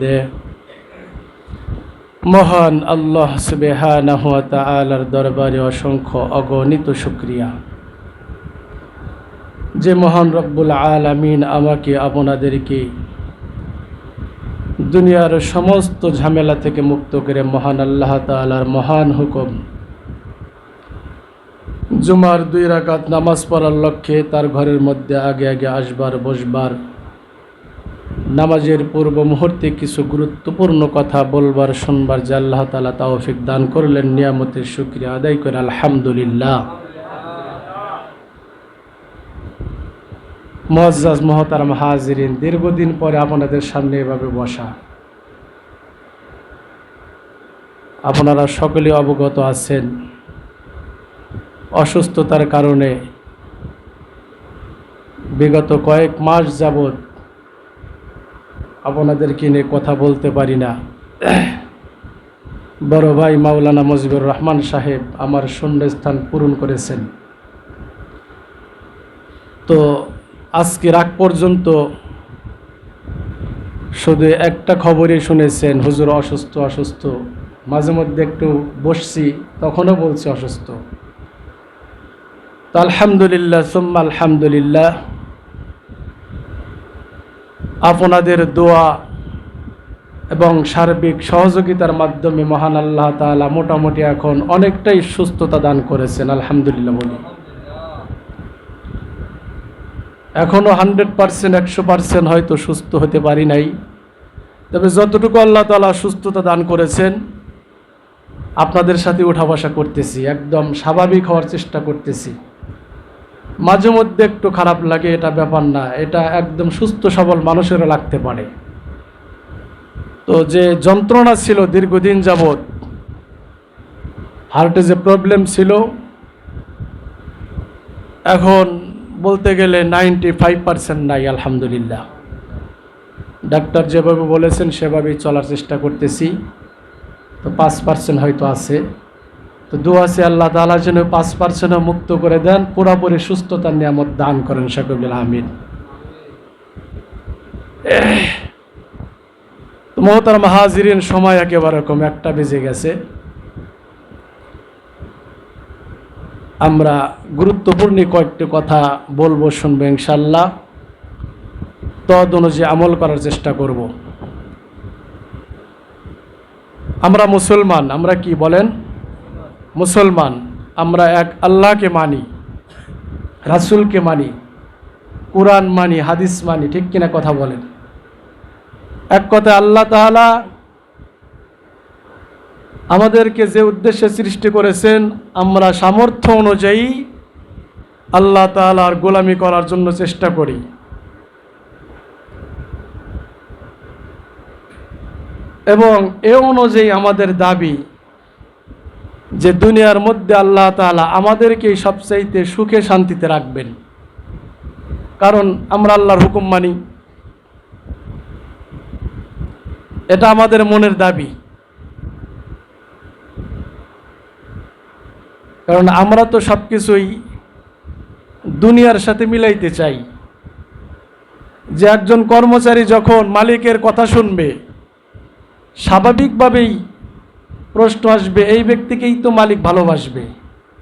দে মহান আল্লাহ তাআলার দরবারে অসংখ্য অগণিত শুকরিয়া। যে মহান রব্বুল আলামিন আমাকে, আপনাদেরকে দুনিয়ার সমস্ত ঝামেলা থেকে মুক্ত করে মহান আল্লাহ তাআলার মহান হুকুম, জুমার দুই রাকাত নামাজ পড়ার লক্ষ্যে তার ঘরের মধ্যে আগে আগে আসবার, বসবার নামাজের পূর্ব মুহূর্তে কিছু গুরুত্বপূর্ণ কথা বলবার, শুনবার যে আল্লাহ তালা তাওফিক দান করলেন, নিয়ামতের শুক্রিয়া আদায় করে আলহামদুলিল্লাহ। মজ্জাজ মহতারাম হাজিরিন, দীর্ঘদিন পরে আপনাদের সামনে এভাবে বসা। আপনারা সকলে অবগত আছেন। অসুস্থতার কারণে বিগত কয়েক মাস যাবৎ আপনাদেরকে নিয়ে কথা বলতে পারি না। বড় ভাই মাওলানা মজিবুর রহমান সাহেব আমার শূন্যস্থান পূরণ করেছেন। তো আজকে রাগ পর্যন্ত শুধু একটা খবরই শুনেছেন, হুজুর অসুস্থ অসুস্থ। মাঝে মধ্যে একটু বসছি, তখনও বলছি অসুস্থ। তো আলহামদুলিল্লাহ, সুম্মা আলহামদুলিল্লাহ। আপনাদের দোয়া এবং সার্বিক সহযোগিতার মাধ্যমে মহান আল্লাহ তাআলা মোটামুটি এখন অনেকটাই সুস্থতা দান করেছেন, আলহামদুলিল্লাহ বলি। এখনও হান্ড্রেড পারসেন্ট, একশো পারসেন্ট হয়তো সুস্থ হতে পারি নাই। তবে যতটুকু আল্লাহ তাআলা সুস্থতা দান করেছেন, আপনাদের সাথে উঠা বসা করতেছি, একদম স্বাভাবিক হওয়ার চেষ্টা করতেছি। মাঝে মধ্যে একটু খারাপ লাগে, এটা ব্যাপার না। এটা একদম সুস্থ সবল মানুষেরও লাগতে পারে। তো যে যন্ত্রণা ছিল দীর্ঘদিন যাবৎ হার্টে যে প্রবলেম ছিল, এখন বলতে গেলে নাইনটি ফাইভ পার্সেন্ট নাই, আলহামদুলিল্লাহ। ডাক্তার যেভাবে বলেছেন, সেভাবেই চলার চেষ্টা করতেছি। তো পাঁচ পার্সেন্ট হয়তো আছে। তো দু আছে আল্লাহ তালা যেন পাঁচ পার্সেন্ট মুক্ত করে দেন, পুরোপুরি সুস্থতার নিয়ামত দান করেন শাকুবুল আমিন। মহতার মাহাজিরিন সময় একেবারে কম, একটা বেজে গেছে। আমরা গুরুত্বপূর্ণ কয়েকটি কথা বলব, শুনব ইনশাল্লাহ তদ অনুযায়ী আমল করার চেষ্টা করব। আমরা মুসলমান, আমরা কি বলেন? মুসলমান, আমরা এক আল্লাহকে মানি, রাসুলকে মানি, কোরআন মানি, হাদিস মানি, ঠিক কিনা কথা বলেন। এক কথা আল্লাহ তাআলা আমাদেরকে যে উদ্দেশ্যে সৃষ্টি করেছেন, আমরা সামর্থ্য অনুযায়ী আল্লাহ তাআলার গোলামি করার জন্য চেষ্টা করি। এবং এ অনুযায়ী আমাদের দাবি যে দুনিয়ার মধ্যে আল্লাহ তাআলা আমাদেরকে সবচাইতে সুখে শান্তিতে রাখবেন। কারণ আমরা আল্লাহর হুকুম মানি। এটা আমাদের মনের দাবি। কারণ আমরা তো সব কিছুই দুনিয়ার সাথে মিলাইতে চাই। যে একজন কর্মচারী যখন মালিকের কথা শুনবে, স্বাভাবিকভাবেই প্রশ্ন আসবে, এই ব্যক্তিকেই তো মালিক ভালোবাসবে।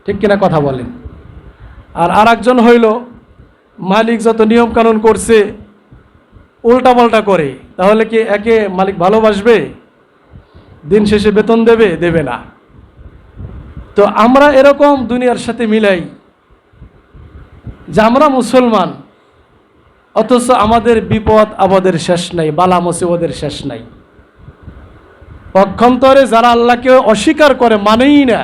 ঠিক কিনা কথা বলেন। আর আরেকজন হইল, মালিক যত নিয়মকানুন করছে, উল্টাপাল্টা করে, তাহলে কি একে মালিক ভালোবাসবে? দিন শেষে বেতন দেবে দেবে না। তো আমরা এরকম দুনিয়ার সাথে মিলাই, যে আমরা মুসলমান, অথচ আমাদের বিপদ আমাদের শেষ নাই, বালা মুসিবদের শেষ নাই। পক্ষান্তরে যারা আল্লাহকে অস্বীকার করে মানেই না,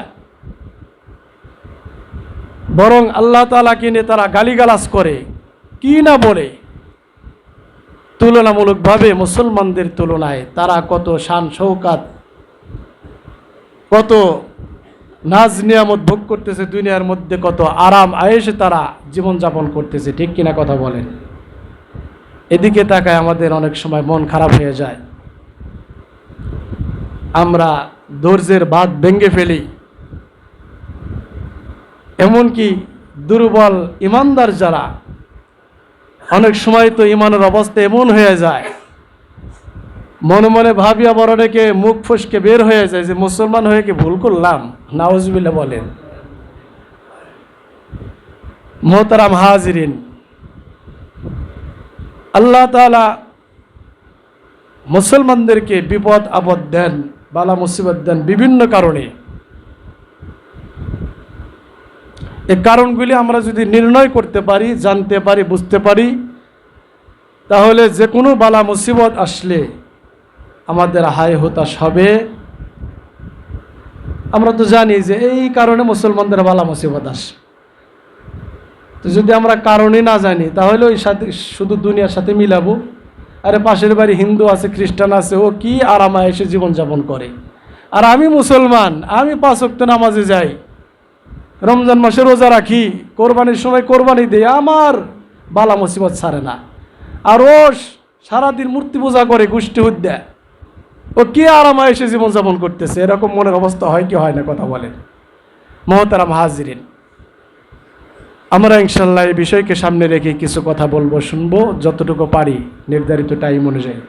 বরং আল্লাহ তালাকে নিয়ে তারা গালিগালাজ করে, কি না বলে, তুলনামূলকভাবে মুসলমানদের তুলনায় তারা কত শান শৌকাত, কত নাজ নিয়ামত ভোগ করতেছে দুনিয়ার মধ্যে, কত আরাম আয়েসে তারা জীবনযাপন করতেছে, ঠিক কিনা কথা বলেন? এদিকে তাকায় আমাদের অনেক সময় মন খারাপ হয়ে যায়। আমরা ধৈর্যের বাদ ভেঙে ফেলি। এমনকি দুর্বল ইমানদার যারা, অনেক সময় তো ইমানের অবস্থা এমন হয়ে যায়। মনে মনে ভাবি আবার অনেকে মুখ ফসকে বের হয়ে যায় যে, মুসলমান হয়ে কি ভুল করলাম? নাউজবিল্লা বলেন। মোহতারাম হাজিরিন, আল্লাহ তাআলা মুসলমানদেরকে বিপদ আপদ দেন। বালা মুসিবত দেন বিভিন্ন কারণে। এই কারণগুলি আমরা যদি নির্ণয় করতে পারি, জানতে পারি, বুঝতে পারি, তাহলে যে কোনো বালা মুসিবত আসলে আমাদের হায় হতাশ হবে। আমরা তো জানি যে এই কারণে মুসলমানদের বালা মুসিবত আসে। তো যদি আমরা কারণই না জানি, তাহলে ওই সাথে শুধু দুনিয়ার সাথে মিলাবো। আরে পাশের বাড়ি হিন্দু আছে, খ্রিস্টান আছে, ও কি আরামায় এসে জীবনযাপন করে? আর আমি মুসলমান, আমি পাঁচ ওয়াক্ত নামাজে যাই। রমজান মাসে রোজা রাখি, কোরবানির সময় কোরবানি দিই, আমার বালা মুসিবত ছাড়ে না। আর ও সারাদিন মূর্তি পূজা করে, গোষ্ঠী হত্যা ও কি আরামায় এসে জীবনযাপন করতেছে? এরকম মনের অবস্থা হয় কি হয় না, কথা বলেন। মহতারাম হাজিরিন। আমরা ইনশাল্লাহ এই বিষয়কে সামনে রেখে কিছু কথা বলব, শুনব, যতটুকু পারি নির্ধারিত টাইম অনুযায়ী।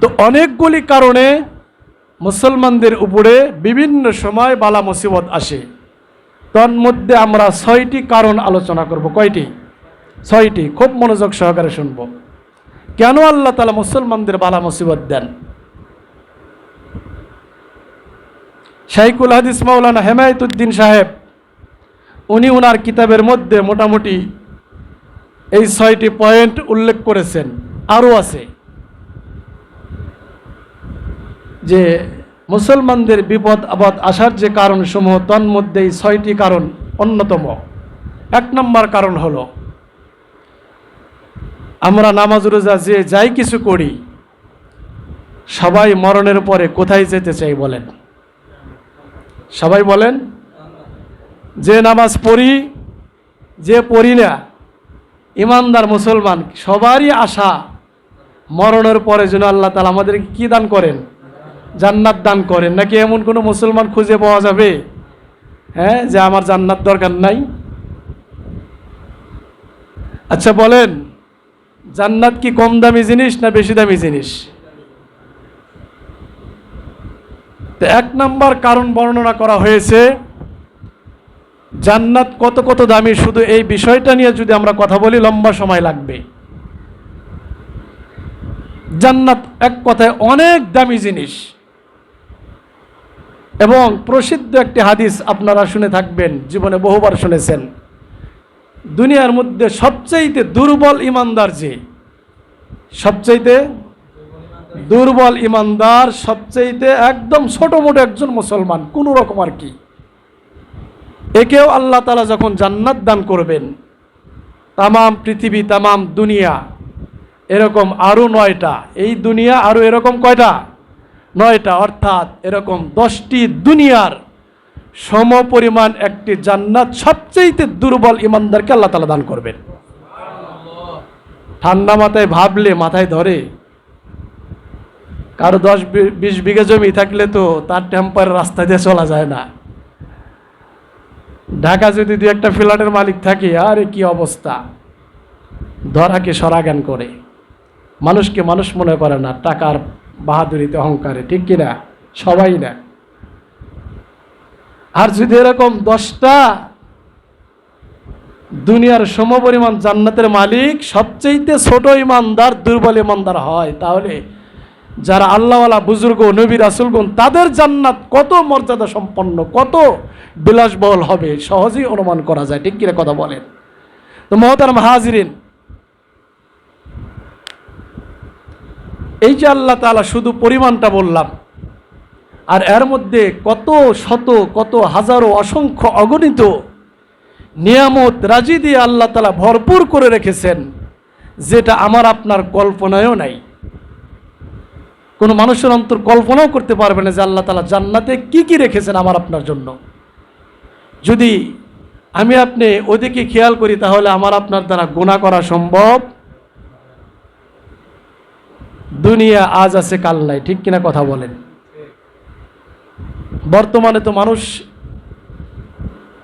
তো অনেকগুলি কারণে মুসলমানদের উপরে বিভিন্ন সময় বালা মুসিবত আসে। তন্মধ্যে আমরা ছয়টি কারণ আলোচনা করব, কয়টি? ছয়টি, খুব মনোযোগ সহকারে শুনব। কেন আল্লাহ তালা মুসলমানদের বালা মুসিবত দেন? শাইকুল হাদিস মাওলানা হেমায়তুদ্দিন সাহেব উনি ওনার কিতাবের মধ্যে মোটামুটি এই ছয়টি পয়েন্ট উল্লেখ করেছেন। আরও আছে। যে মুসলমানদের বিপদ, আপদ আসার যে কারণসমূহ তন্মধ্যে এই ছয়টি কারণ অন্যতম। এক নম্বর কারণ হলো, আমরা নামাজ রোজা যে যাই কিছু করি, সবাই মরণের পরে কোথায় যেতে চাই বলেন? সবাই বলেন যে নামাজ পড়ি, যে পড়ি না, ইমানদার মুসলমান, সবারই আশা মরণের পরে যেন আল্লাহ তালা আমাদেরকে কি দান করেন? জান্নাত দান করেন। নাকি এমন কোনো মুসলমান খুঁজে পাওয়া যাবে? হ্যাঁ যে আমার জান্নাত দরকার নাই? আচ্ছা বলেন, জান্নাত কি কম দামি জিনিস না বেশি দামি জিনিস? এক নম্বর কারণ বর্ণনা করা হয়েছে জান্নাত কত কত দামি, শুধু এই বিষয়টা নিয়ে যদি আমরা কথা বলি, লম্বা সময় লাগবে। জান্নাত এক কথায় অনেক দামি জিনিস। এবং প্রসিদ্ধ একটি হাদিস আপনারা শুনে থাকবেন, জীবনে বহুবার শুনেছেন। দুনিয়ার মধ্যে সবচাইতে দুর্বল ইমানদার যে? সবচাইতে দুর্বল ইমানদার সবচাইতে একদম ছোট মোটো একজন মুসলমান, কোনো রকম আর কি। একেও আল্লাহ তালা যখন জান্নাত দান করবেন, তামাম পৃথিবী, তামাম দুনিয়া, এরকম আরও নয়টা, এই দুনিয়া আরও এরকম কয়টা? নয়টা, অর্থাৎ এরকম দশটি দুনিয়ার সম পরিমাণ একটি জান্নাত সবচেয়ে দুর্বল ইমানদারকে আল্লাহ তালা দান করবেন। ঠান্ডা মাথায় ভাবলে মাথায় ধরে। কারও দশ বিশ বিঘা জমি থাকলে তো তার টেম্পার রাস্তা দিয়ে চলা যায় না। ঢাকা যদি দু একটা ফ্ল্যাটের মালিক থাকে, আরে কি অবস্থা? ধরাকে সরাগান করে। মানুষকে মানুষ মনে করে না, টাকার বাহাদুরিতে অহংকারে, ঠিক কিনা সবাই না। আর যদি এরকম দশটা দুনিয়ার সমপরিমাণ জান্নাতের মালিক সবচেয়েতে ছোট ইমানদার, দুর্বল ইমানদার হয়, তাহলে যারা আল্লাহওয়ালা বুজুর্গ, নবী রাসুলগুন তাদের জান্নাত কত মর্যাদা সম্পন্ন, কত বিলাসবহুল হবে, সহজেই অনুমান করা যায়। ঠিক কিনা কথা বলেন? তো মহতারাম হাজিরিন, এই যে আল্লাহ তাআলা শুধু পরিমাণটা বললাম, আর এর মধ্যে কত শত, কত হাজারো অসংখ্য অগণিত নিয়ামত, রাজি দিয়ে আল্লাহ তালা ভরপুর করে রেখেছেন, যেটা আমার আপনার কল্পনায়ও নাই। কোনো মানুষের অন্তর কল্পনাও করতে পারবে না যে আল্লাহ তালা জান্নাতে কি কি রেখেছেন আমার আপনার জন্য। যদি আমি আপনি ওদিকে খেয়াল করি, তাহলে আমার আপনার দ্বারা গুণা করা সম্ভব। দুনিয়া আজ আছে, কাল নাই। ঠিক কিনা কথা বলেন? বর্তমানে তো মানুষ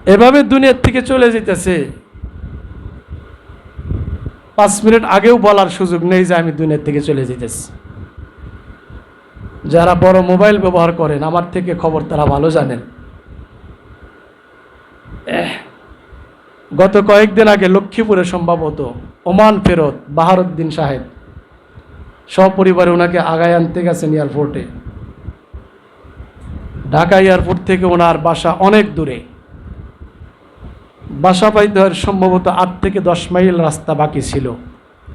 এভাবে দুনিয়ার থেকে চলে যেতেছে। পাঁচ মিনিট আগেও বলার সুযোগ নেই যে আমি দুনিয়ার থেকে চলে যেতেছি। যারা বড় মোবাইল ব্যবহার করেন, আমার থেকে খবর তারা ভালো জানেন। গত কয়েকদিন আগে লক্ষ্মীপুরে সম্ভবত ওমান ফেরত বাহারুদ্দিন সাহেব সপরিবারে ওনাকে আগায় আনতে গেছেন এয়ারপোর্টে। ঢাকা এয়ারপোর্ট থেকে ওনার বাসা অনেক দূরে। বাসা পাইতে সম্ভবত আট থেকে দশ মাইল রাস্তা বাকি ছিল।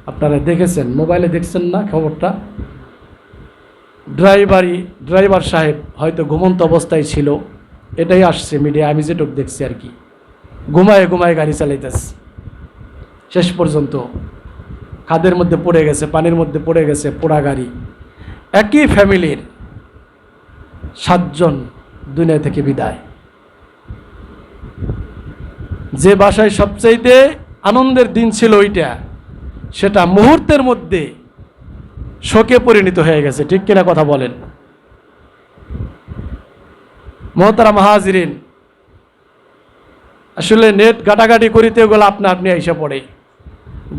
আপনারা দেখেছেন, মোবাইলে দেখছেন না খবরটা? ড্রাইভারই, ড্রাইভার সাহেব হয়তো ঘুমন্ত অবস্থায় ছিল। এটাই আসছে মিডিয়া আমি যেটুক দেখছি আর কি। ঘুমায় ঘুমায় গাড়ি চালাইতেছে। শেষ পর্যন্ত খাদের মধ্যে পড়ে গেছে, পানির মধ্যে পড়ে গেছে পোড়া গাড়ি। একই ফ্যামিলির সাতজন দুনিয়া থেকে বিদায়। যে বাসায় সবচাইতে আনন্দের দিন ছিল ওইটা, সেটা মুহূর্তের মধ্যে শোকে পরিণত হয়ে গেছে, ঠিক কিনা কথা বলেন। মহতারা মাহাজিরিন আসলে নেট ঘাটাঘাটি করিতে গেলে আপনা আপনি আইসা পড়ে।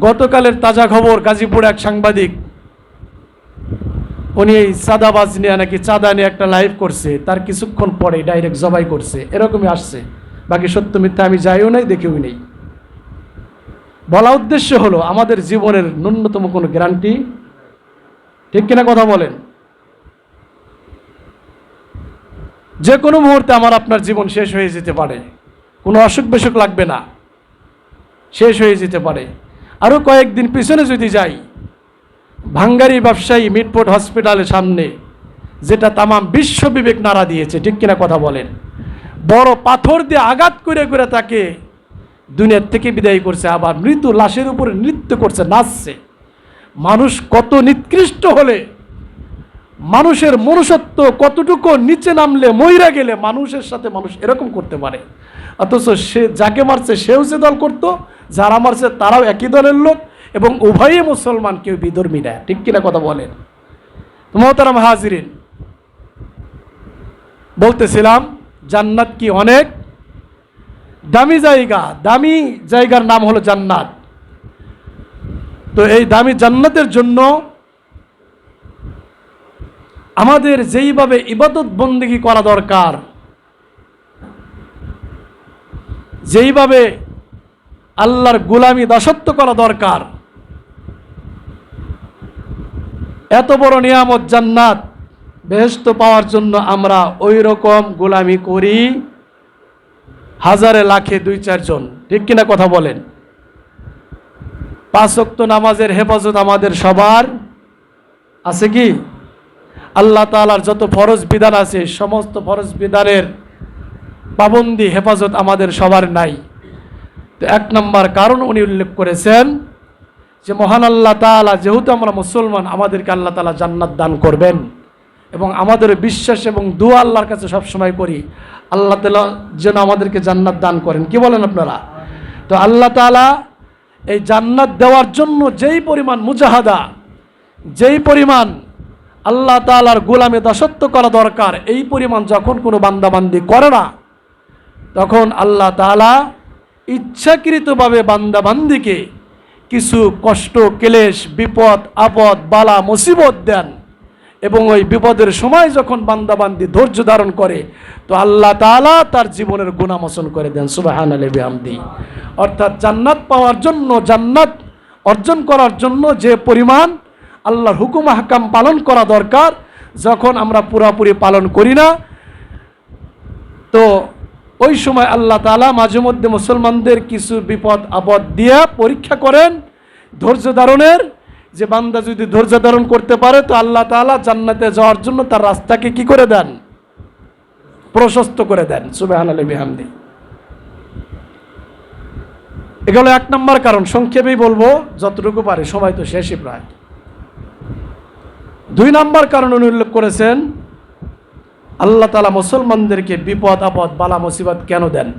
গতকালের তাজা খবর, গাজীপুর এক সাংবাদিক, উনি এই চাঁদাবাজ নিয়ে নাকি চাঁদা নিয়ে একটা লাইভ করছে, তার কিছুক্ষণ পরে ডাইরেক্ট জবাই করছে, এরকমই আসছে। বাকি সত্য মিথ্যা আমি যাইও নাই, দেখেও নেই। বলা উদ্দেশ্য হলো, আমাদের জীবনের ন্যূনতম কোনো গ্যারান্টি ঠিক কিনা কথা বলেন? যে কোনো মুহূর্তে আমার আপনার জীবন শেষ হয়ে যেতে পারে। কোনো অসুখ বিসুখ লাগবে না। শেষ হয়ে যেতে পারে। আরও কয়েকদিন পিছনে যদি যাই, ভাঙ্গারি ব্যবসায়ী মিটপোর্ট হসপিটালের সামনে, যেটা তামাম বিশ্ব বিবেক নাড়া দিয়েছে, ঠিক কিনা কথা বলেন? বড় পাথর দিয়ে আঘাত করে করে তাকে দুনিয়ার থেকে বিদায় করছে, আবার মৃত লাশের উপরে নৃত্য করছে, নাচছে। মানুষ কত নিকৃষ্ট হলে, মানুষের মনুষ্যত্ব কতটুকু নিচে নামলে মইরা গেলে মানুষের সাথে মানুষ এরকম করতে পারে। অথচ সে যাকে মারছে সেও যে দল করতো, যারা মারছে তারাও একই দলের লোক এবং উভয়ই মুসলমান, কেউ বিধর্মী না। ঠিক কিনা কথা বলেন? মহতারাম হাজিরিন, বলতেছিলাম, জান্নাত কি অনেক? দামি জায়গা, দামি জায়গার নাম হলো জান্নাত। তো এই দামি জান্নাতের জন্য আমাদের যেইভাবে ইবাদত বন্দিগি করা দরকার, যেইভাবে আল্লাহর গুলামি দাসত্ব করা দরকার, এত বড় নিয়ামত জান্নাত বেহেস্ত পাওয়ার জন্য আমরা ওই রকম গোলামি করি হাজারে, লাখে দুই চারজন। ঠিক কিনা কথা বলেন? পাঁচক্ত নামাজের হেফাজত আমাদের সবার। আছে কি? আল্লাহ তালার যত ফরজ বিধান আছে, সমস্ত ফরজ বিধানের পাবন্দি হেফাজত আমাদের সবার নাই। তো এক নম্বর কারণ উনি উল্লেখ করেছেন যে, মহান আল্লাহ তালা যেহেতু আমরা মুসলমান, আমাদেরকে আল্লাহ তালা জান্নাত দান করবেন। এবং আমাদের বিশ্বাস এবং দোয়া আল্লাহর কাছে সবসময় করি, আল্লাহ তালা যেন আমাদেরকে জান্নাত দান করেন। কি বলেন আপনারা? তো আল্লাহ তালা এই জান্নাত দেওয়ার জন্য যেই পরিমাণ মুজাহাদা, যেই পরিমাণ আল্লাহ তালার গোলামে দাসত্ব করা দরকার, এই পরিমাণ যখন কোনো বান্দাবান্দি করে না, তখন আল্লাহ তালা ইচ্ছাকৃতভাবে বান্দাবান্দিকে কিছু কষ্ট, ক্লেশ, বিপদ, আপদ, বালা, মুসিবত দেন। এবং ওই বিপদের সময় যখন বান্দাবান্দি ধৈর্য ধারণ করে, তো আল্লাহ তাআলা তার জীবনের গুণামোচন করে দেন সুবাহান আলী বিহামদি। অর্থাৎ জান্নাত পাওয়ার জন্য, জান্নাত অর্জন করার জন্য যে পরিমাণ আল্লাহর হুকুম হাকাম পালন করা দরকার, যখন আমরা পুরাপুরি পালন করি না, তো ওই সময় আল্লাহ তালা মাঝে মধ্যে মুসলমানদের কিছু বিপদ আপদ দিয়ে পরীক্ষা করেন, ধৈর্য ধারণের যে বান্দা যদি ধৈর্য ধারণ করতে পারে, তো আল্লাহ তালা জান্নাতে যাওয়ার জন্য তার রাস্তাকে কি করে দেন? প্রশস্ত করে দেন। সুবেহান আলী বিহামদি এগুলো এক নম্বর কারণ, সংক্ষেপেই বলব, যতটুকু পারে, সময় তো শেষই প্রায়। দুই নম্বর কারণ উনি উল্লেখ করেছেন, আল্লাহ তালা মুসলমানদেরকে বিপদ, আপদ, বালা, মুসিবত কেন দেন?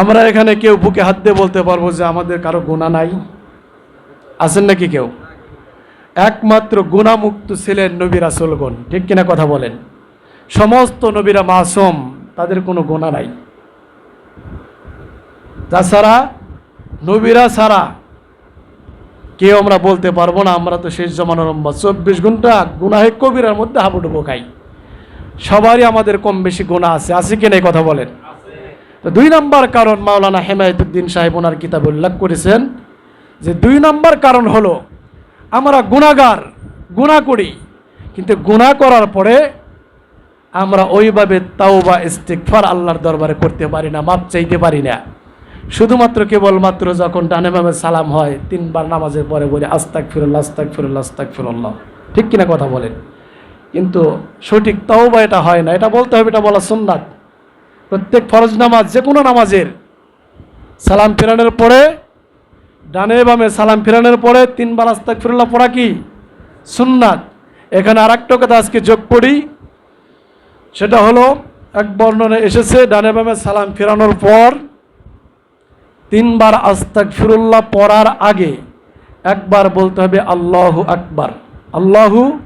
আমরা এখানে কেউ বুকে হাত দিয়ে বলতে পারব যে আমাদের কারও গুণা নাই। আছেন নাকি কেউ? একমাত্র গুণামুক্ত ছিলেন নবী রাসুলগণ। ঠিক কিনা কথা বলেন? সমস্ত নবীরা মাসুম, তাদের কোনো গুণা নাই। তাছাড়া নবীরা ছাড়া কেউ আমরা বলতে পারব না, আমরা তো শেষ জমানোর লম্বা চব্বিশ ঘণ্টা গুনাহে কবিরার মধ্যে হাবুডুবো খাই। সবারই আমাদের কম বেশি গুণা আছে। আছে কিনা এই কথা বলেন? তো দুই নম্বর কারণ মাওলানা হেমায়তুদ্দিন সাহেব ওনার কিতাবে উল্লেখ করেছেন যে দুই নম্বর কারণ হলো, আমরা গুণাগার, গুণা করি, কিন্তু গুণা করার পরে আমরা ওইভাবে তাও বা ইস্তেকফার আল্লাহর দরবারে করতে পারি না, মাপ চাইতে পারি না। শুধুমাত্র কেবলমাত্র যখন ডানে বামে সালাম হয়, তিনবার নামাজের পরে বলে আস্তাক ফিরল্লা আস্তাক ফিরল্লা আস্তাক ফিরল্লাহ ঠিক কিনা কথা বলেন? কিন্তু সঠিক তাও বা এটা হয় না, এটা বলতে হবে, এটা বলা সুন্নাত। প্রত্যেক ফরজ নামাজ যে কোনো নামাজের সালাম ফেরানোর পরে ডানে বামে সালাম ফেরানোর পরে তিনবার আস্তাক ফিরল্লাহ পড়া কি? সুন্নাত। এখানে আর একটা কথা আজকে যোগ করি। সেটা হলো, এক বর্ণনে এসেছে, ডানে বামে সালাম ফেরানোর পর তিনবার আস্তাক ফিরুল্লাহ পড়ার আগে একবার বলতে হবে আল্লাহু আকবার। আল্লাহু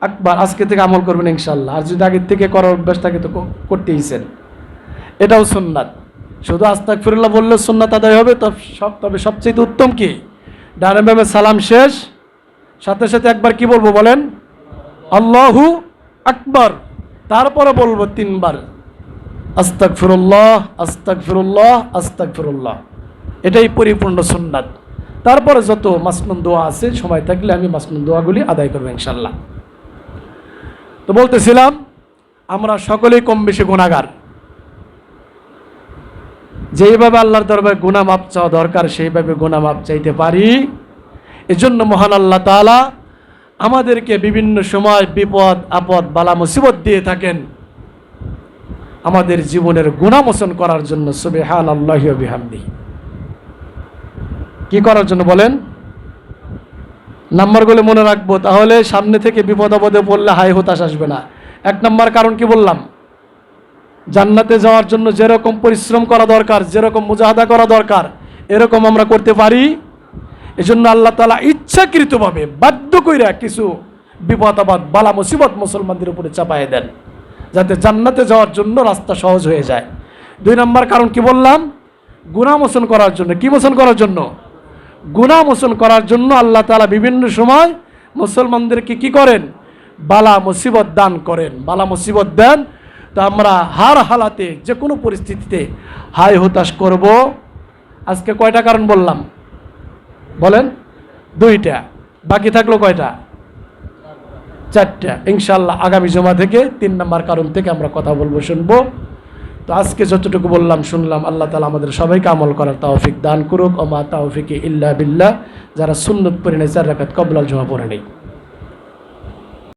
আকবার। আজকে থেকে আমল করবেন ইনশাল্লাহ আর যদি আগের থেকে করার অভ্যাস থাকে তো করতেইছেন এটাও সুন্নাত। শুধু আস্তাক ফিরুল্লাহ বললে সুন্নাত আদায় হবে তব সব, তবে সবচেয়ে উত্তম কি? ডানে বামে সালাম শেষ। সাথে সাথে একবার কি বলব বলেন? আল্লাহু আকবার। তারপরে বলব তিনবার। আস্তাক ফিরুল্লাহ আস্তাক ফিরুল্লাহ আস্তাক ফিরুল্লাহ এটাই পরিপূর্ণ সুন্নাত। তারপরে যত মাসনুন দোয়া আছে, সময় থাকলে আমি মাসনুন দোয়াগুলি আদায় করব ইনশাল্লাহ তো বলতেছিলাম, আমরা সকলেই কম বেশি গুণাগার যেইভাবে আল্লাহর দরবারে গুণা মাপ চাওয়া দরকার, সেইভাবে গুণা মাপ চাইতে পারি। এজন্য মহান আল্লাহ তাআলা আমাদেরকে বিভিন্ন সময় বিপদ, আপদ, বালা, মুসিবত দিয়ে থাকেন। আমাদের জীবনের গুণামোচন করার জন্য সুবেহান আল্লাহ বিহামদি কি করার জন্য বলেন? নাম্বারগুলো মনে রাখব, তাহলে সামনে থেকে বিপদ আপদে পড়লে হাই হতাশ আসবে না। এক নম্বর কারণ কি বললাম? জান্নাতে যাওয়ার জন্য যেরকম পরিশ্রম করা দরকার, যেরকম মুজাহাদা করা দরকার, এরকম আমরা করতে পারি। এজন্য আল্লাহ তালা ইচ্ছাকৃতভাবে বাধ্য কইরা কিছু বিপদ আপদ, বালা মুসিবত মুসলমানদের উপরে চাপায় দেন, যাতে জান্নাতে যাওয়ার জন্য রাস্তা সহজ হয়ে যায়। দুই নম্বর কারণ কি বললাম? গুণা মোচন করার জন্য। কি মোচন করার জন্য? গুণা মোচন করার জন্য আল্লাহ তালা বিভিন্ন সময় মুসলমানদেরকে কি করেন? বালা মুসিবত দান করেন। বালা মুসিবত দেন তো আমরা হার হালাতে যে কোনো পরিস্থিতিতে হাই হতাশ করব। আজকে কয়টা কারণ বললাম? বলেন? দুইটা। বাকি থাকল কয়টা? চারটা। ইনশাল্লাহ আগামী জমা থেকে তিন নম্বর কারণ থেকে আমরা কথা বলব, শুনব। তো আজকে যতটুকু বললাম, শুনলাম, আল্লাহ তালা আমাদের সবাইকে আমল করার তৌফিক দান করুক। ও মা তৌফিকে ইল্লা বিল্লাহ। যারা সুন্নত পড়ে নেই, চার রাখাত কবলাল জমা পড়ে নেই।